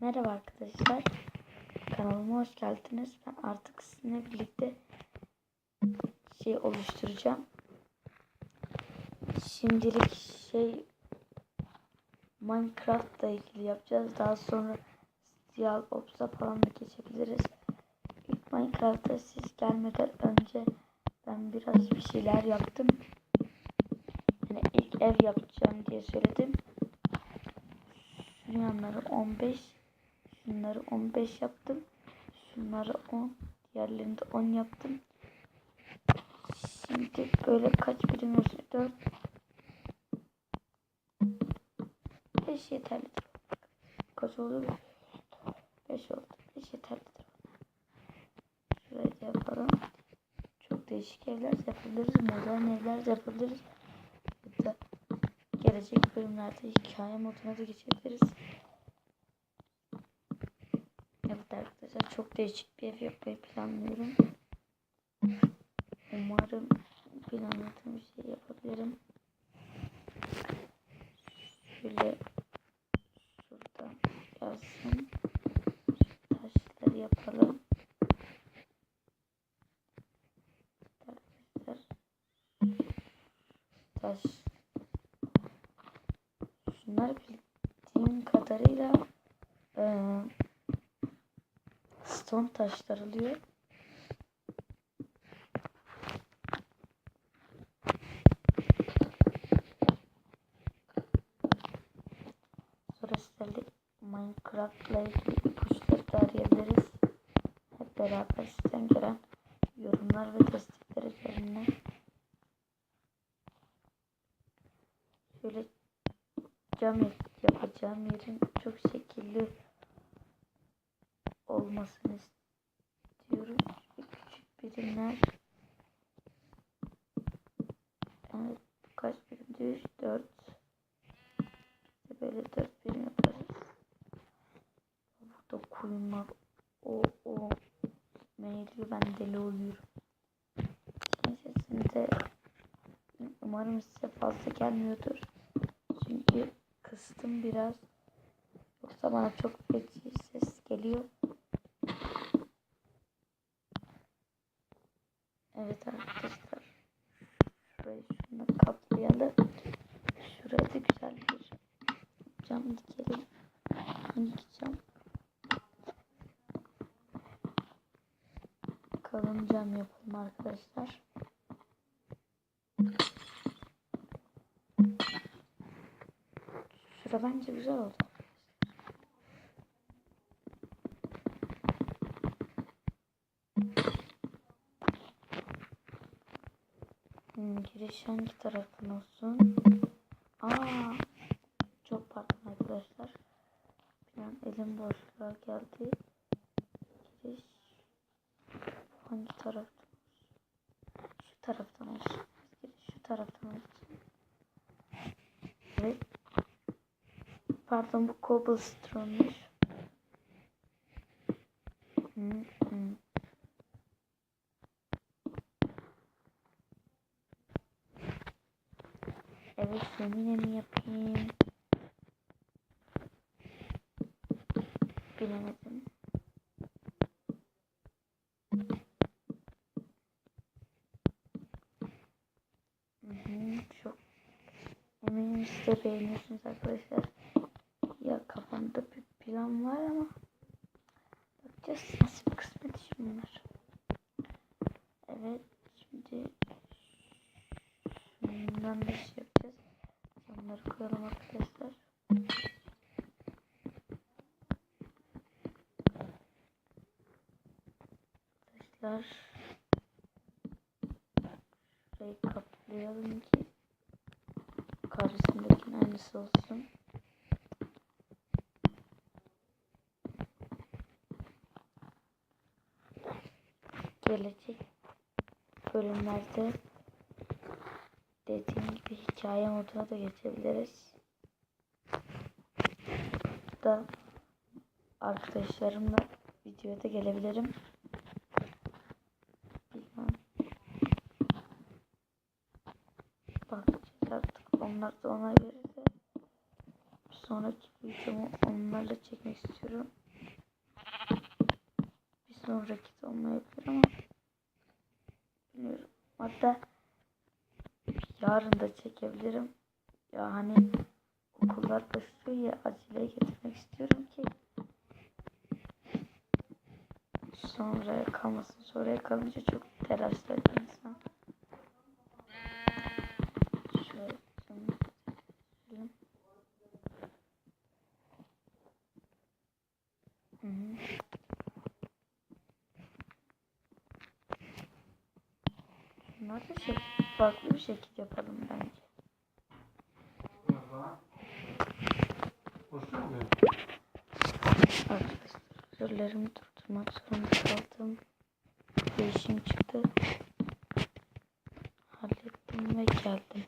Merhaba arkadaşlar. Kanalıma hoş geldiniz. Ben artık sizinle birlikte şey oluşturacağım. Şimdilik şey Minecraft'la ilgili yapacağız. Daha sonra Steel Ops'a falan da geçebiliriz. İlk Minecraft'ta siz gelmeden önce ben biraz bir şeyler yaptım. Yani ilk ev yapacağım diye söyledim. Yanları 15 Şunları 15 yaptım. Şunları 10. Diğerlerini de 10 yaptım. Şimdi böyle kaç birim yazıyor? 4 5 yeterlidir. Kaç oldu? 5 oldu. 5 yeterlidir. Şurayı da yapalım. Çok değişik evler yapabiliriz. Modern evler yapabiliriz. Hatta gelecek bölümlerde hikaye moduna da geçebiliriz. Evet arkadaşlar çok değişik bir ev yapmayı planlıyorum. Umarım planladığım bir şey yapabilirim. Şöyle şuradan yazsın. Taşları yapalım. Arkadaşlar taş şunlar bildiğim kadarıyla eee stone taşlar alıyor. Sonra sizlerle Minecraft'la ilgili ipuçları da arayabiliriz. Hep beraber sizden gelen yorumlar ve destekler üzerine. Şöyle cam yapacağım yerin çok şekilli olmasını istiyorum. Küçük birimler. Evet kaç birim? 3, 4. Böyle 4 birim yaparız. Burada koyun var. O o. Meyliyor ben deli oluyorum. Neyse şimdi umarım size fazla gelmiyordur. Çünkü kıstım biraz. Yoksa bana çok feci ses geliyor. Evet arkadaşlar. Şurayı şununla kaplayalım. Şuraya da güzel bir cam dikelim. Minik cam. Kalın cam yapalım arkadaşlar. Şura bence güzel oldu. Hmm, giriş hangi taraftan olsun? Aa, çok pardon arkadaşlar. Bir an elim boşluğa geldi. Giriş hangi taraftan olsun? Şu taraftan olsun. Giriş şu taraftan olsun. Evet. Pardon bu cobblestone'muş. Hı şömine mi yapayım? Bilemedim. Hı hı, çok eminim siz de beğeniyorsunuz arkadaşlar. Ya kafamda bir plan var ama bakacağız nasip kısmet iş bunlar. Evet şimdi şundan bir şey Camları koyalım arkadaşlar. Arkadaşlar şurayı kaplayalım ki karşısındakinin aynısı olsun. Gelecek bölümlerde dediğim gibi hikaye moduna da geçebiliriz. Da arkadaşlarımla videoya da gelebilirim. Bilmem. Bakacağız artık onlar da ona göre de sonraki videomu onlar kamerayla çekmek istiyorum. Bir sonraki de olmayabilir ama bilmiyorum. Hatta yarın da çekebilirim. Ya hani okullar başlıyor ya acele getirmek istiyorum ki sonraya kalmasın. Sonraya kalınca çok telaşlı insan. Şöyle. Hı hı. Da şey, farklı bir şekil yapalım bence. Arkadaşlar özürlerimi durdurmak zorunda kaldım. Bir işim çıktı. Hallettim ve geldim.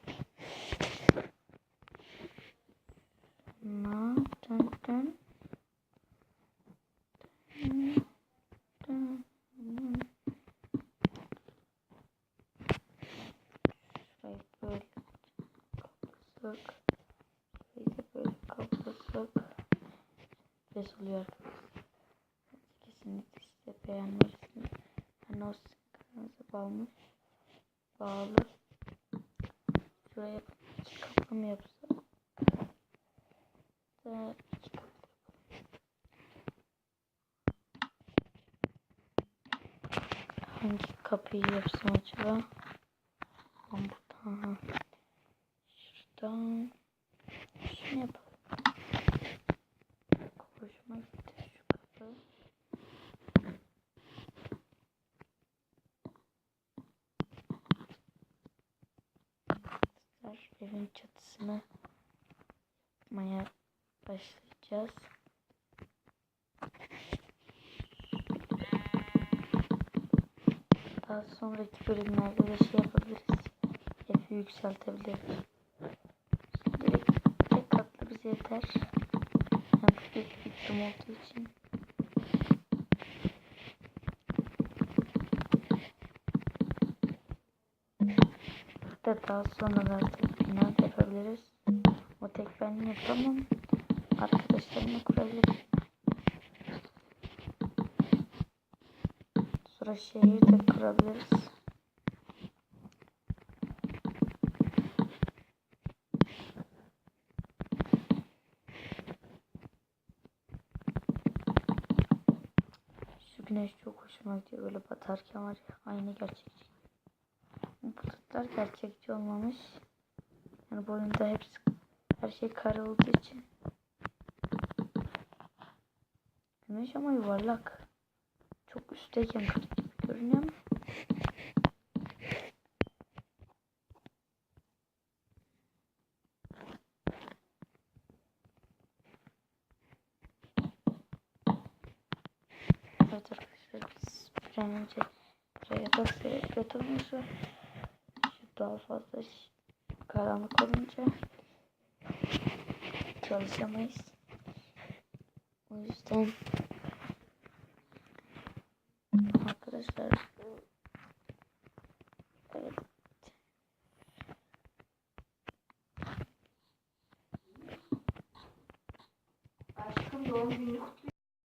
Oluyor arkadaşlar. Kesinlikle size beğenmelisiniz. Hani o sıkıntıza bağlı. Bağlı. Şuraya iki kapı mı kapı Hangi kapıyı yapsam acaba? Ben buradan. Şuradan. Şunu yapalım. Hoşuma gitti şu kapı. Arkadaşlar evin çatısını yapmaya başlayacağız. Daha sonraki bölümlerde de şey yapabiliriz. Evi yükseltebiliriz. Direkt tek katlı bize yeter. Hem büyük bir olduğu için. Burada daha sonralarda bina da yapabiliriz. O tek ben yapamam. Arkadaşlarımla kurabilirim. Sonra şehir de kurabiliriz. Şu güneş çok hoşuma gidiyor. Böyle batarken var ya aynı gerçekçi. Bulutlar gerçekçi olmamış. Yani bu oyunda hepsi her şey kare olduğu için. Güneş ama yuvarlak. Çok üstteyken görünüyor ama. Evet arkadaşlar biz bir an önce buraya basıp götürmüşüz. Daha fazla karanlık olunca çalışamayız. O yüzden